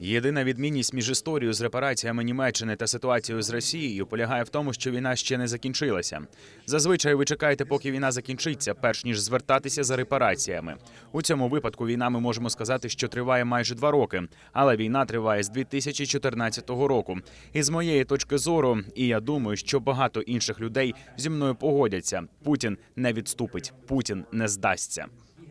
Єдина відмінність між історією з репараціями Німеччини та ситуацією з Росією полягає в тому, що війна ще не закінчилася. Зазвичай ви чекаєте, поки війна закінчиться, перш ніж звертатися за репараціями. У цьому випадку війна ми можемо сказати, що триває майже два роки, але війна триває з 2014 року. І з моєї точки зору, і я думаю, що багато інших людей зі мною погодяться. Путін не відступить, Путін не здасться.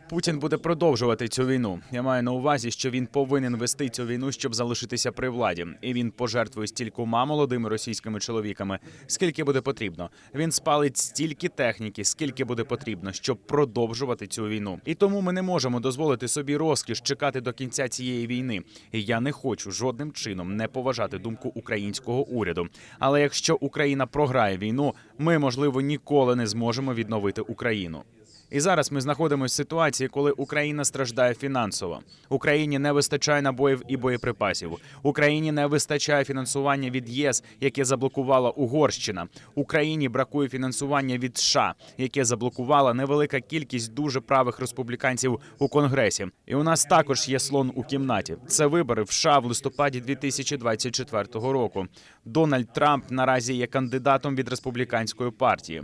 Путін буде продовжувати цю війну. Я маю на увазі, що він повинен вести цю війну, щоб залишитися при владі, і він пожертвує стількома молодими російськими чоловіками, скільки буде потрібно. Він спалить стільки техніки, скільки буде потрібно, щоб продовжувати цю війну. І тому ми не можемо дозволити собі розкіш чекати до кінця цієї війни. І я не хочу жодним чином не поважати думку українського уряду. Але якщо Україна програє війну, ми можливо ніколи не зможемо відновити Україну. І зараз ми знаходимося в ситуації, коли Україна страждає фінансово. Україні не вистачає набоїв і боєприпасів. Україні не вистачає фінансування від ЄС, яке заблокувала Угорщина. Україні бракує фінансування від США, яке заблокувала невелика кількість дуже правих республіканців у конгресі. І у нас також є слон у кімнаті. Це вибори в США в листопаді 2024 року. Дональд Трамп наразі є кандидатом від республіканської партії.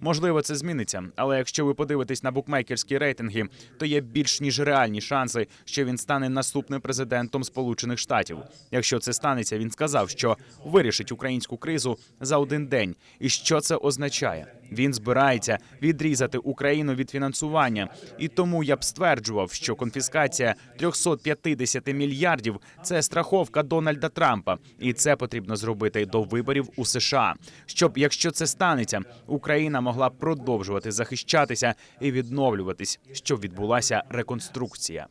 Можливо, це зміниться, але якщо ви подивитесь на букмекерські рейтинги, то є більш ніж реальні шанси, що він стане наступним президентом Сполучених Штатів. Якщо це станеться, він сказав, що вирішить українську кризу за один день. І що це означає? Він збирається відрізати Україну від фінансування, і тому я б стверджував, що конфіскація 350 мільярдів це страховка Дональда Трампа, і це потрібно зробити до виборів у США. Щоб, якщо це станеться, Україна могла продовжувати захищатися і відновлюватись, щоб відбулася реконструкція.